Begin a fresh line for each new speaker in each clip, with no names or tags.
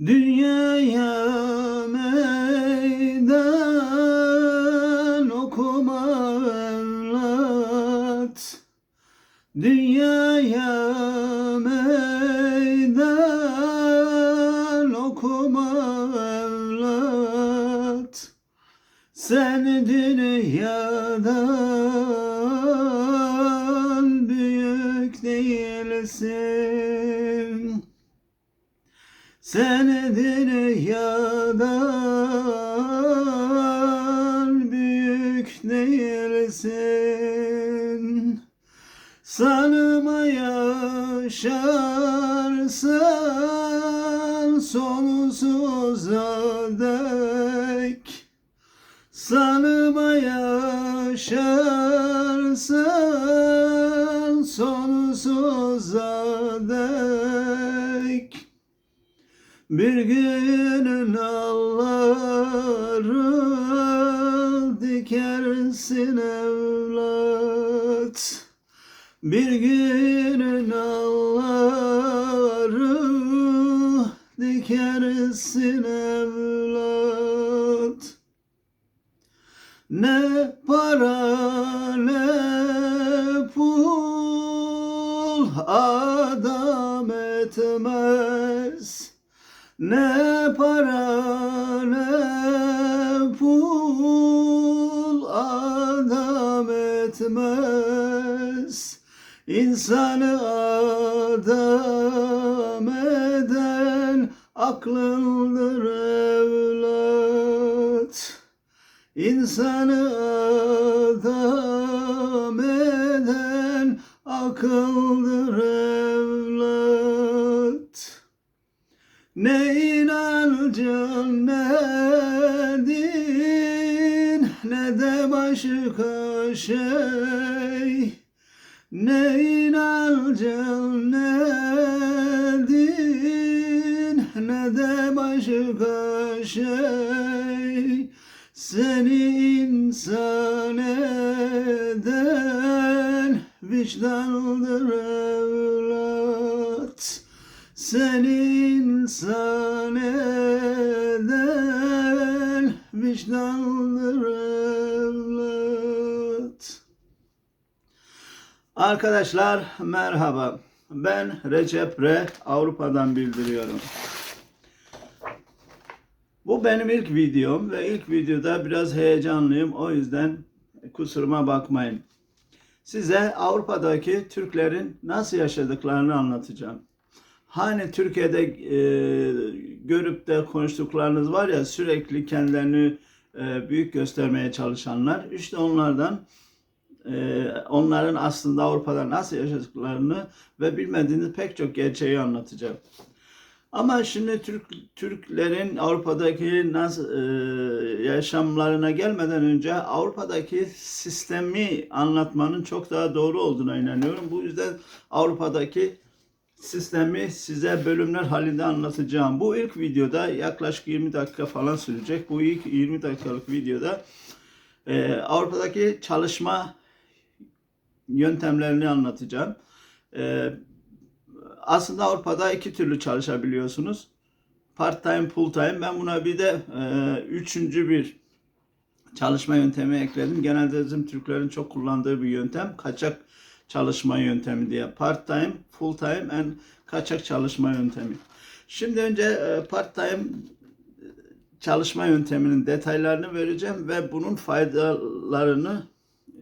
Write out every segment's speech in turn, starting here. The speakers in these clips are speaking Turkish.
Dünyaya meydan okuma evlat Dünyaya meydan okuma evlat Sen dünyadan büyük değilsin. Sen Sanma yaşarsan sonsuza dek Sanma yaşarsan sonsuza dek Bir gün nalları dikersin evlat bir gün nalları dikersin evlat. Ne para ne pul adam etmez. Ne İnsanı adam eden aklındır evlat. İnsanı adam eden akıldır evlat. Ne inancın ne din ne de başka şey ne inancın ne ne de başka şey? Seni insan eden vicdandır evlat. Seni insan eden vicdandır evlat Arkadaşlar merhaba. Ben Recep Re Avrupa'dan bildiriyorum. Bu benim ilk videom ve ilk videoda biraz heyecanlıyım. O yüzden kusuruma bakmayın. Size Avrupa'daki Türklerin nasıl yaşadıklarını anlatacağım. Hani Türkiye'de e, görüp de konuştuklarınız var ya sürekli kendilerini e, büyük göstermeye çalışanlar. İşte onlardan e, onların aslında Avrupa'da nasıl yaşadıklarını ve bilmediğiniz pek çok gerçeği anlatacağım. Ama şimdi Türk Türklerin Avrupa'daki nasıl e, yaşamlarına gelmeden önce Avrupa'daki sistemi anlatmanın çok daha doğru olduğuna inanıyorum. Bu yüzden Avrupa'daki sistemi size bölümler halinde anlatacağım. Bu ilk videoda yaklaşık 20 dakika falan sürecek. Bu ilk 20 dakikalık videoda e, Avrupa'daki çalışma yöntemlerini anlatacağım. Ee, aslında Avrupa'da iki türlü çalışabiliyorsunuz. Part time, full time. Ben buna bir de e, üçüncü bir çalışma yöntemi ekledim. Genelde bizim Türklerin çok kullandığı bir yöntem. Kaçak çalışma yöntemi diye. Part time, full time and kaçak çalışma yöntemi. Şimdi önce e, part time çalışma yönteminin detaylarını vereceğim ve bunun faydalarını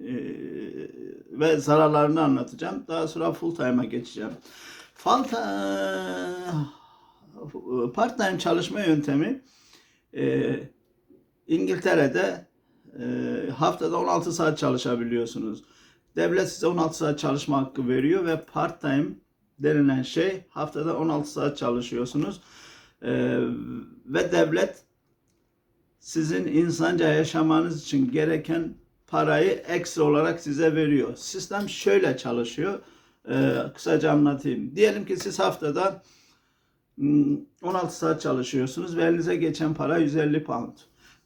e, ve zararlarını anlatacağım. Daha sonra full time'a geçeceğim. Part time çalışma yöntemi e, İngiltere'de e, haftada 16 saat çalışabiliyorsunuz. Devlet size 16 saat çalışma hakkı veriyor ve part time denilen şey haftada 16 saat çalışıyorsunuz. E, ve devlet sizin insanca yaşamanız için gereken parayı ekstra olarak size veriyor. Sistem şöyle çalışıyor. Ee, kısaca anlatayım. Diyelim ki siz haftada hmm, 16 saat çalışıyorsunuz ve elinize geçen para 150 pound.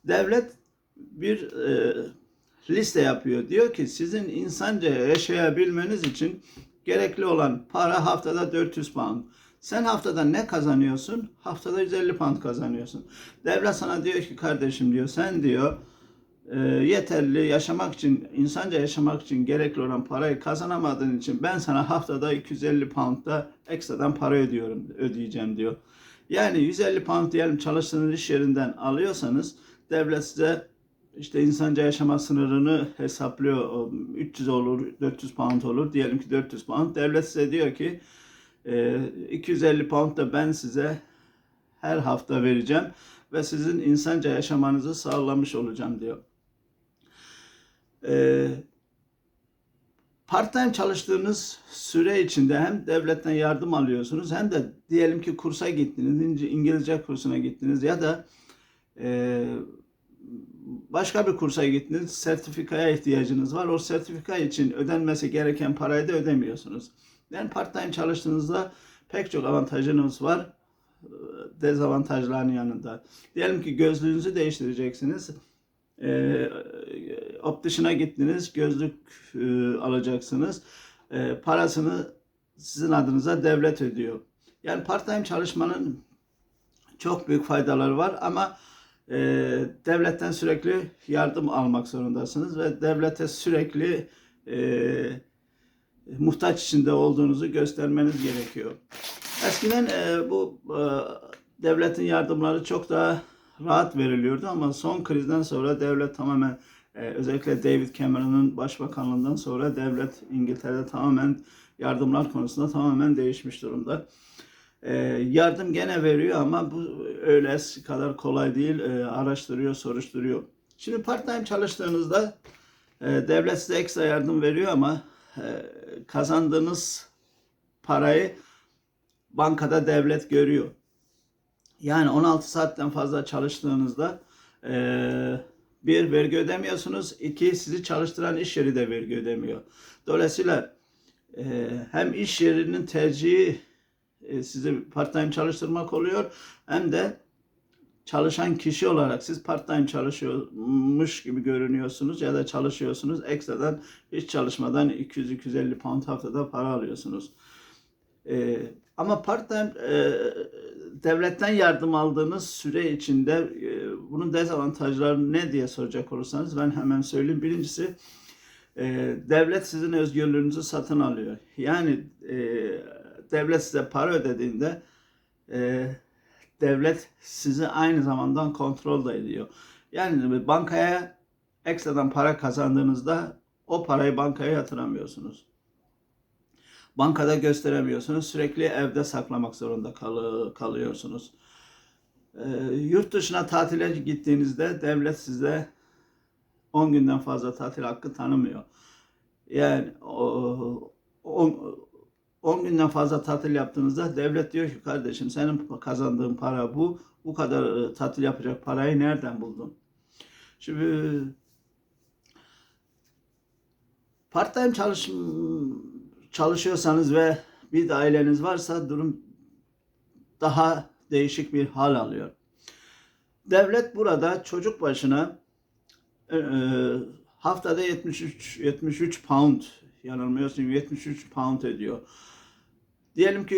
Devlet bir e, liste yapıyor. Diyor ki sizin insanca yaşayabilmeniz için gerekli olan para haftada 400 pound. Sen haftada ne kazanıyorsun? Haftada 150 pound kazanıyorsun. Devlet sana diyor ki kardeşim diyor sen diyor e, yeterli yaşamak için, insanca yaşamak için gerekli olan parayı kazanamadığın için ben sana haftada 250 pound da ekstradan para ödüyorum, ödeyeceğim diyor. Yani 150 pound diyelim çalıştığınız iş yerinden alıyorsanız devlet size işte insanca yaşama sınırını hesaplıyor. O 300 olur, 400 pound olur. Diyelim ki 400 pound. Devlet size diyor ki e, 250 pound da ben size her hafta vereceğim ve sizin insanca yaşamanızı sağlamış olacağım diyor. E, part-time çalıştığınız süre içinde hem devletten yardım alıyorsunuz hem de diyelim ki kursa gittiniz, İngilizce kursuna gittiniz ya da e, başka bir kursa gittiniz, sertifikaya ihtiyacınız var. O sertifika için ödenmesi gereken parayı da ödemiyorsunuz. Yani part-time çalıştığınızda pek çok avantajınız var e, dezavantajların yanında. Diyelim ki gözlüğünüzü değiştireceksiniz. E, optician'a gittiniz, gözlük e, alacaksınız. E, parasını sizin adınıza devlet ödüyor. Yani part-time çalışmanın çok büyük faydaları var ama e, devletten sürekli yardım almak zorundasınız ve devlete sürekli e, muhtaç içinde olduğunuzu göstermeniz gerekiyor. Eskiden e, bu e, devletin yardımları çok daha rahat veriliyordu ama son krizden sonra devlet tamamen e, özellikle David Cameron'ın başbakanlığından sonra devlet İngiltere'de tamamen yardımlar konusunda tamamen değişmiş durumda. E, yardım gene veriyor ama bu öyle kadar kolay değil. E, araştırıyor, soruşturuyor. Şimdi part-time çalıştığınızda e, devlet size ekstra yardım veriyor ama e, kazandığınız parayı bankada devlet görüyor. Yani 16 saatten fazla çalıştığınızda e, bir vergi ödemiyorsunuz, iki sizi çalıştıran iş yeri de vergi ödemiyor. Dolayısıyla e, hem iş yerinin tercihi e, sizi part-time çalıştırmak oluyor hem de çalışan kişi olarak siz part-time çalışıyormuş gibi görünüyorsunuz ya da çalışıyorsunuz ekstradan hiç çalışmadan 200-250 pound haftada para alıyorsunuz. Ee, ama part-time e, devletten yardım aldığınız süre içinde e, bunun dezavantajları ne diye soracak olursanız ben hemen söyleyeyim. Birincisi e, devlet sizin özgürlüğünüzü satın alıyor. Yani e, devlet size para ödediğinde e, devlet sizi aynı zamanda kontrol da ediyor. Yani bankaya ekstradan para kazandığınızda o parayı bankaya yatıramıyorsunuz. Bankada gösteremiyorsunuz. Sürekli evde saklamak zorunda kal- kalıyorsunuz. Ee, yurt dışına tatile gittiğinizde devlet size 10 günden fazla tatil hakkı tanımıyor. Yani o, 10 günden fazla tatil yaptığınızda devlet diyor ki kardeşim senin kazandığın para bu. Bu kadar e, tatil yapacak parayı nereden buldun? Şimdi part-time çalış, çalışıyorsanız ve bir de aileniz varsa durum daha değişik bir hal alıyor. Devlet burada çocuk başına e, e, haftada 73 73 pound yanılmıyorsun 73 pound ediyor. Diyelim ki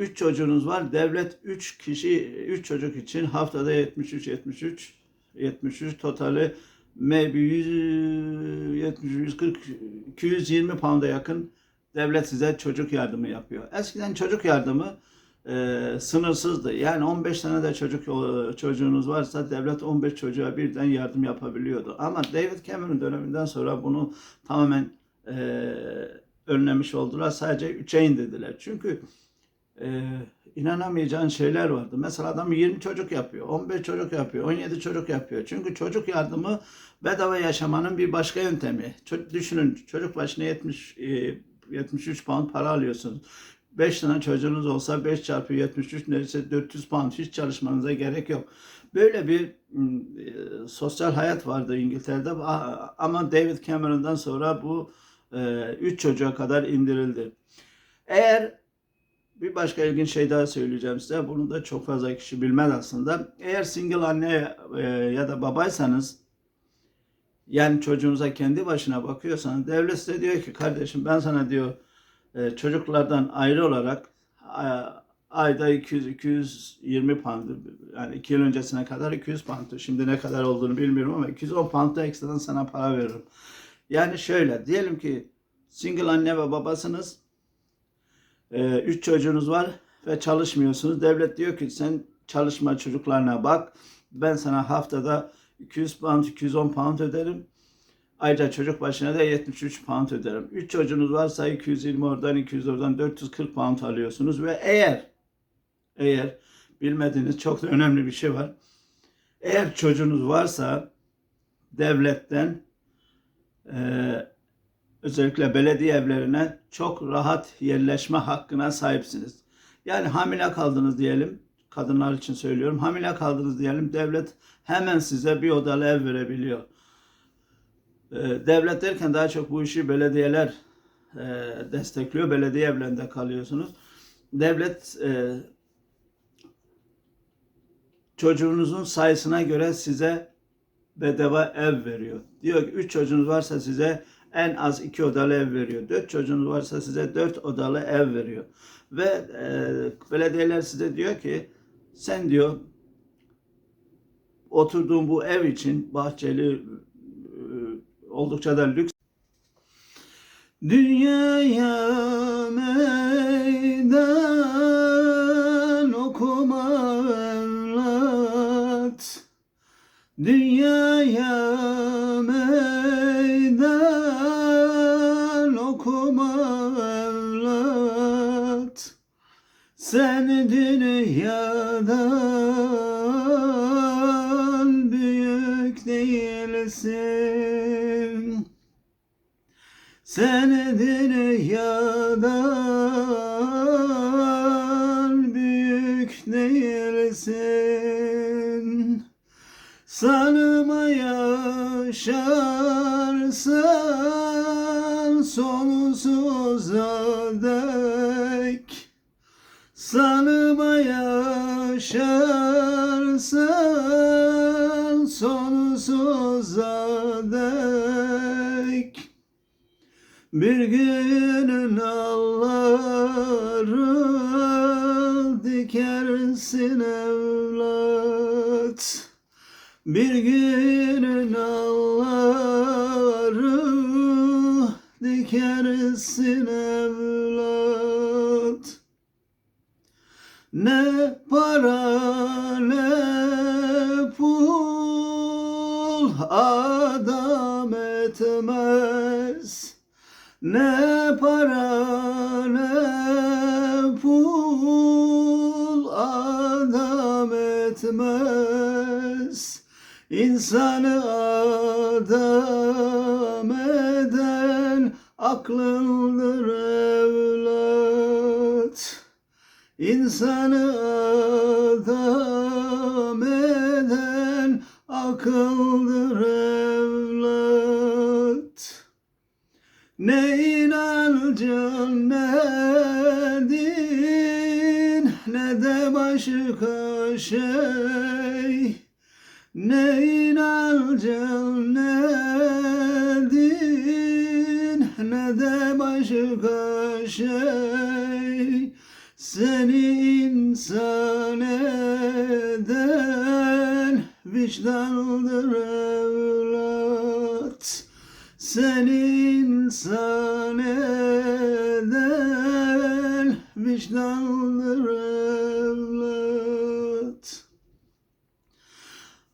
3 çocuğunuz var. Devlet 3 kişi 3 çocuk için haftada 73 73 73 totali maybe 100 70 140 220 pound'a yakın devlet size çocuk yardımı yapıyor. Eskiden çocuk yardımı e, sınırsızdı. Yani 15 tane de çocuk çocuğunuz varsa devlet 15 çocuğa birden yardım yapabiliyordu. Ama David Cameron döneminden sonra bunu tamamen e, önlemiş oldular. Sadece 3'e indirdiler. Çünkü e, inanamayacağın şeyler vardı. Mesela adam 20 çocuk yapıyor, 15 çocuk yapıyor, 17 çocuk yapıyor. Çünkü çocuk yardımı bedava yaşamanın bir başka yöntemi. Ço- düşünün çocuk başına 70 e, 73 pound para alıyorsunuz. 5 tane çocuğunuz olsa 5 çarpı 73 neredeyse 400 pound hiç çalışmanıza gerek yok. Böyle bir e, sosyal hayat vardı İngiltere'de ama David Cameron'dan sonra bu 3 çocuğa kadar indirildi. Eğer bir başka ilginç şey daha söyleyeceğim size. Bunu da çok fazla kişi bilmez aslında. Eğer single anne e, ya da babaysanız yani çocuğunuza kendi başına bakıyorsanız devlet size diyor ki kardeşim ben sana diyor e, çocuklardan ayrı olarak ayda 200-220 pound yani 2 yıl öncesine kadar 200 pound şimdi ne kadar olduğunu bilmiyorum ama 210 pound da ekstradan sana para veririm. Yani şöyle diyelim ki single anne ve babasınız. Ee, üç çocuğunuz var ve çalışmıyorsunuz. Devlet diyor ki sen çalışma çocuklarına bak. Ben sana haftada 200 pound, 210 pound öderim. Ayrıca çocuk başına da 73 pound öderim. 3 çocuğunuz varsa 220 oradan 200 oradan 440 pound alıyorsunuz ve eğer eğer bilmediğiniz çok da önemli bir şey var. Eğer çocuğunuz varsa devletten eee özellikle belediye evlerine çok rahat yerleşme hakkına sahipsiniz. Yani hamile kaldınız diyelim, kadınlar için söylüyorum. Hamile kaldınız diyelim, devlet hemen size bir odalı ev verebiliyor. Ee, Devlet derken daha çok bu işi belediyeler e, destekliyor. Belediye evlerinde kalıyorsunuz. Devlet e, çocuğunuzun sayısına göre size bedava ev veriyor. Diyor ki 3 çocuğunuz varsa size en az 2 odalı ev veriyor. 4 çocuğunuz varsa size 4 odalı ev veriyor. Ve e, belediyeler size diyor ki sen diyor oturduğun bu ev için bahçeli e, oldukça da lüks. Dünyaya meydan okuma evlat Dünyaya meydan okuma evlat Sen dünyadan Sen dünyadan büyük değilsin Sanma yaşarsan sonsuza dek Sanma yaşarsan Bir gün nalları dikersin evlat. Bir gün nalları dikersin evlat. Ne para ne pul adam etmez Ne para ne pul adam etmez İnsanı adam eden aklındır evlat. İnsanı adam eden akıldır evlat. Ne inancın ne din ne de başka şey. Ne inancın ne din ne de başka şey Seni insan eden vicdandır evlat Seni insan eden vicdandır evlat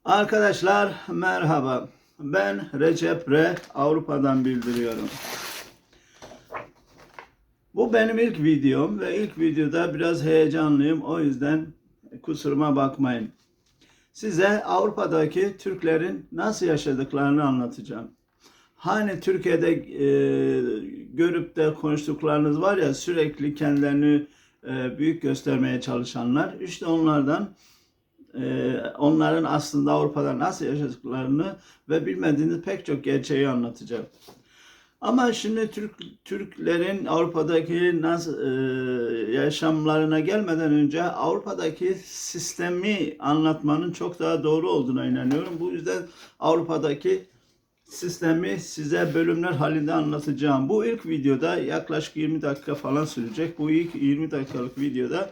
Arkadaşlar merhaba. Ben Recep Re Avrupa'dan bildiriyorum. Bu benim ilk videom ve ilk videoda biraz heyecanlıyım. O yüzden kusuruma bakmayın. Size Avrupa'daki Türklerin nasıl yaşadıklarını anlatacağım. Hani Türkiye'de e, görüp de konuştuklarınız var ya sürekli kendilerini e, büyük göstermeye çalışanlar. İşte onlardan e, onların aslında Avrupa'da nasıl yaşadıklarını ve bilmediğiniz pek çok gerçeği anlatacağım. Ama şimdi Türk Türklerin Avrupa'daki nasıl e, yaşamlarına gelmeden önce Avrupa'daki sistemi anlatmanın çok daha doğru olduğuna inanıyorum. Bu yüzden Avrupa'daki sistemi size bölümler halinde anlatacağım. Bu ilk videoda yaklaşık 20 dakika falan sürecek. Bu ilk 20 dakikalık videoda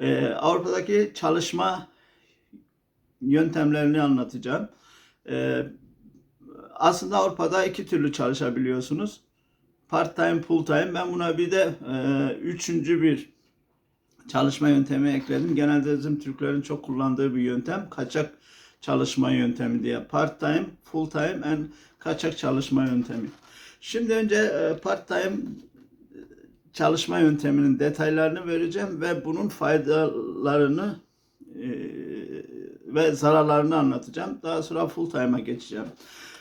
Ee, Avrupa'daki çalışma yöntemlerini anlatacağım. Ee, aslında Avrupa'da iki türlü çalışabiliyorsunuz. Part time, full time. Ben buna bir de e, üçüncü bir çalışma yöntemi ekledim. Genelde bizim Türklerin çok kullandığı bir yöntem. Kaçak çalışma yöntemi diye. Part time, full time and kaçak çalışma yöntemi. Şimdi önce e, part time çalışma yönteminin detaylarını vereceğim ve bunun faydalarını e, ve zararlarını anlatacağım. Daha sonra full time'a geçeceğim.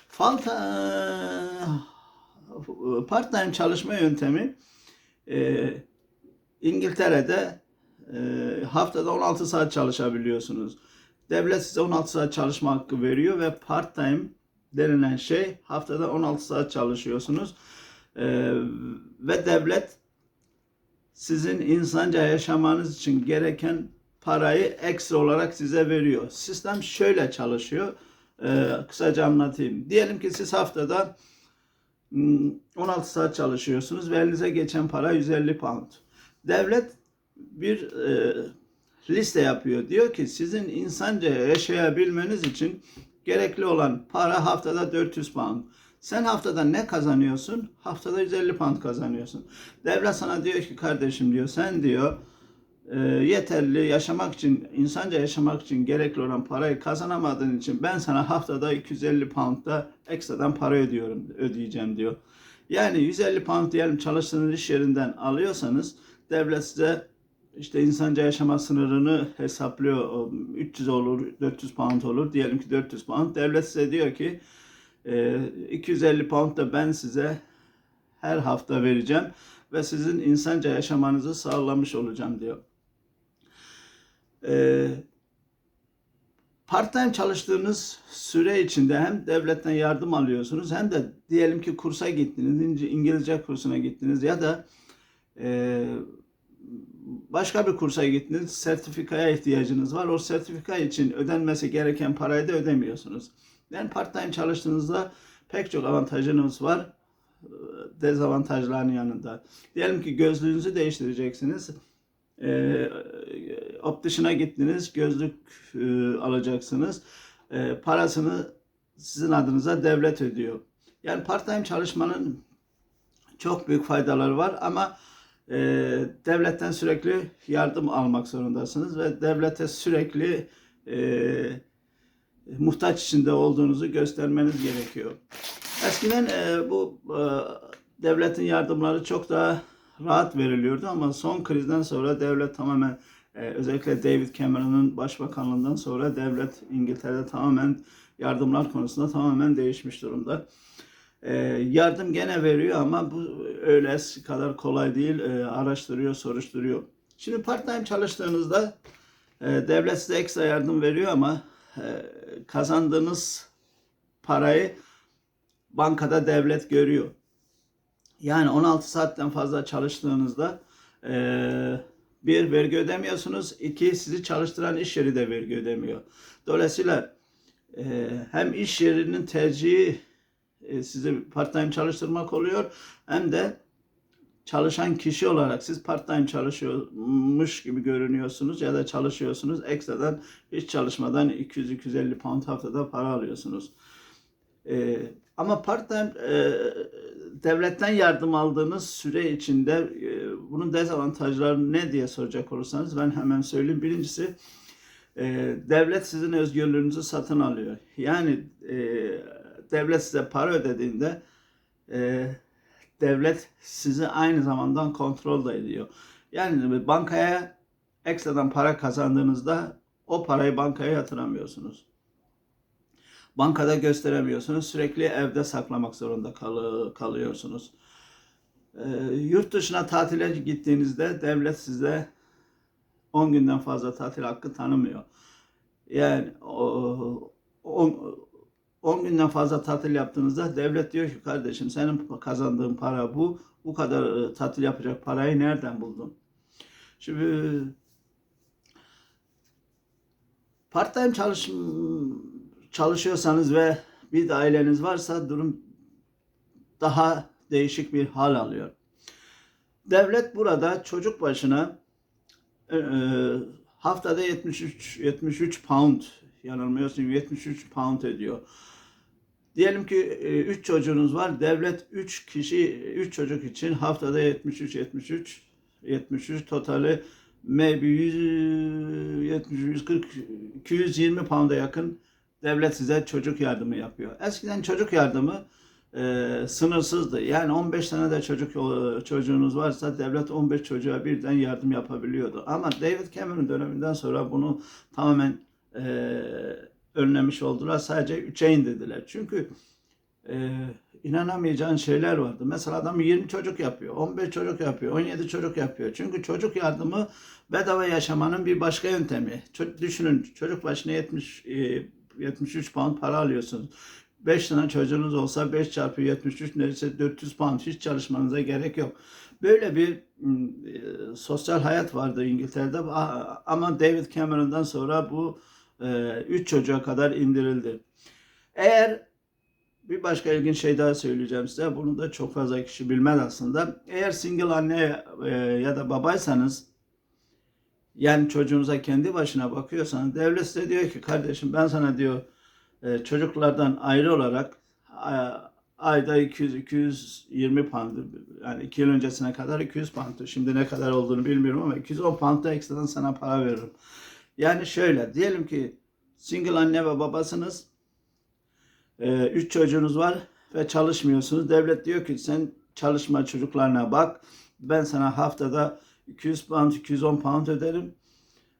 Full part time çalışma yöntemi e, İngiltere'de e, haftada 16 saat çalışabiliyorsunuz. Devlet size 16 saat çalışma hakkı veriyor ve part time denilen şey haftada 16 saat çalışıyorsunuz. E, ve devlet sizin insanca yaşamanız için gereken parayı ekstra olarak size veriyor. Sistem şöyle çalışıyor. Ee, kısaca anlatayım. Diyelim ki siz haftada hmm, 16 saat çalışıyorsunuz ve elinize geçen para 150 pound. Devlet bir e, liste yapıyor. Diyor ki sizin insanca yaşayabilmeniz için gerekli olan para haftada 400 pound. Sen haftada ne kazanıyorsun? Haftada 150 pound kazanıyorsun. Devlet sana diyor ki kardeşim diyor sen diyor e, yeterli yaşamak için, insanca yaşamak için gerekli olan parayı kazanamadığın için ben sana haftada 250 pound da ekstradan para ödüyorum, ödeyeceğim diyor. Yani 150 pound diyelim çalıştığınız iş yerinden alıyorsanız devlet size işte insanca yaşama sınırını hesaplıyor. O 300 olur, 400 pound olur. Diyelim ki 400 pound. Devlet size diyor ki e, 250 pound da ben size her hafta vereceğim ve sizin insanca yaşamanızı sağlamış olacağım diyor. E, part-time çalıştığınız süre içinde hem devletten yardım alıyorsunuz hem de diyelim ki kursa gittiniz, İngilizce kursuna gittiniz ya da e, başka bir kursa gittiniz, sertifikaya ihtiyacınız var. O sertifika için ödenmesi gereken parayı da ödemiyorsunuz. Yani part-time çalıştığınızda pek çok avantajınız var dezavantajların yanında. Diyelim ki gözlüğünüzü değiştireceksiniz. E, optician'a gittiniz, gözlük e, alacaksınız. E, parasını sizin adınıza devlet ödüyor. Yani part-time çalışmanın çok büyük faydaları var ama e, devletten sürekli yardım almak zorundasınız ve devlete sürekli e, muhtaç içinde olduğunuzu göstermeniz gerekiyor. Eskiden e, bu e, devletin yardımları çok daha rahat veriliyordu ama son krizden sonra devlet tamamen e, özellikle David Cameron'ın başbakanlığından sonra devlet İngiltere'de tamamen yardımlar konusunda tamamen değişmiş durumda. E, yardım gene veriyor ama bu öyle kadar kolay değil. E, araştırıyor, soruşturuyor. Şimdi part-time çalıştığınızda e, devlet size ekstra yardım veriyor ama e, kazandığınız parayı bankada devlet görüyor. Yani 16 saatten fazla çalıştığınızda e, bir vergi ödemiyorsunuz, iki sizi çalıştıran iş yeri de vergi ödemiyor. Dolayısıyla e, hem iş yerinin tercihi e, sizi part-time çalıştırmak oluyor hem de çalışan kişi olarak siz part-time çalışıyormuş gibi görünüyorsunuz ya da çalışıyorsunuz. Ekstradan hiç çalışmadan 200-250 pound haftada para alıyorsunuz. Ee, ama part-time e, devletten yardım aldığınız süre içinde e, bunun dezavantajları ne diye soracak olursanız ben hemen söyleyeyim. Birincisi e, devlet sizin özgürlüğünüzü satın alıyor. Yani e, devlet size para ödediğinde e, devlet sizi aynı zamanda kontrol da ediyor. Yani bankaya ekstradan para kazandığınızda o parayı bankaya yatıramıyorsunuz. Bankada gösteremiyorsunuz. Sürekli evde saklamak zorunda kal kalıyorsunuz. E, yurt dışına tatile gittiğinizde devlet size 10 günden fazla tatil hakkı tanımıyor. Yani o, 10 günden fazla tatil yaptığınızda devlet diyor ki kardeşim senin kazandığın para bu. Bu kadar e, tatil yapacak parayı nereden buldun? Şimdi part-time çalış, çalışıyorsanız ve bir de aileniz varsa durum daha değişik bir hal alıyor. Devlet burada çocuk başına e, haftada 73 73 pound yanılmıyorsun 73 pound ediyor. Diyelim ki 3 çocuğunuz var. Devlet 3 kişi 3 çocuk için haftada 73 73 73 totali maybe 100 70 140 220 pound'a yakın devlet size çocuk yardımı yapıyor. Eskiden çocuk yardımı e, sınırsızdı. Yani 15 tane de çocuk çocuğunuz varsa devlet 15 çocuğa birden yardım yapabiliyordu. Ama David Cameron döneminden sonra bunu tamamen e, önlemiş oldular. Sadece 3'e indirdiler. Çünkü e, inanamayacağın şeyler vardı. Mesela adam 20 çocuk yapıyor, 15 çocuk yapıyor, 17 çocuk yapıyor. Çünkü çocuk yardımı bedava yaşamanın bir başka yöntemi. Ço- düşünün çocuk başına 70 e, 73 pound para alıyorsunuz. 5 tane çocuğunuz olsa 5 çarpı 73 neredeyse 400 pound hiç çalışmanıza gerek yok. Böyle bir e, sosyal hayat vardı İngiltere'de ama David Cameron'dan sonra bu 3 çocuğa kadar indirildi. Eğer bir başka ilginç şey daha söyleyeceğim size. Bunu da çok fazla kişi bilmez aslında. Eğer single anne e, ya da babaysanız yani çocuğunuza kendi başına bakıyorsanız devlet size diyor ki kardeşim ben sana diyor e, çocuklardan ayrı olarak ayda 200 220 pound yani 2 yıl öncesine kadar 200 pound şimdi ne kadar olduğunu bilmiyorum ama 210 pound da ekstradan sana para veririm. Yani şöyle diyelim ki single anne ve babasınız. Ee, üç çocuğunuz var ve çalışmıyorsunuz. Devlet diyor ki sen çalışma çocuklarına bak. Ben sana haftada 200 pound, 210 pound öderim.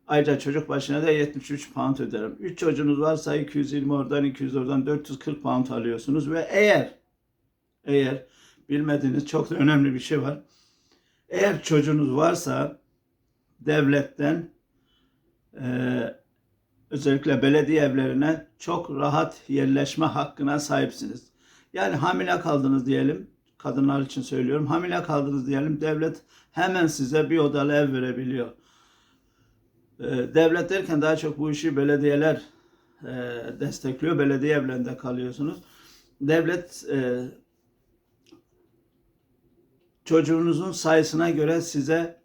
Ayrıca çocuk başına da 73 pound öderim. Üç çocuğunuz varsa 220 oradan 200 oradan 440 pound alıyorsunuz ve eğer eğer bilmediğiniz çok da önemli bir şey var. Eğer çocuğunuz varsa devletten eee, özellikle belediye evlerine çok rahat yerleşme hakkına sahipsiniz. Yani hamile kaldınız diyelim, kadınlar için söylüyorum. Hamile kaldınız diyelim, devlet hemen size bir odalı ev verebiliyor. Ee, Devlet derken daha çok bu işi belediyeler e, destekliyor. Belediye evlerinde kalıyorsunuz. Devlet e, çocuğunuzun sayısına göre size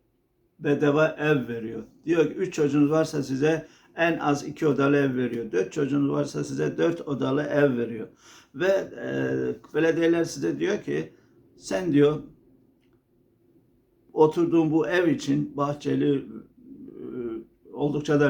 bedava ev veriyor. Diyor ki 3 çocuğunuz varsa size en az 2 odalı ev veriyor. 4 çocuğunuz varsa size 4 odalı ev veriyor. Ve e, belediyeler size diyor ki sen diyor oturduğun bu ev için bahçeli e, oldukça da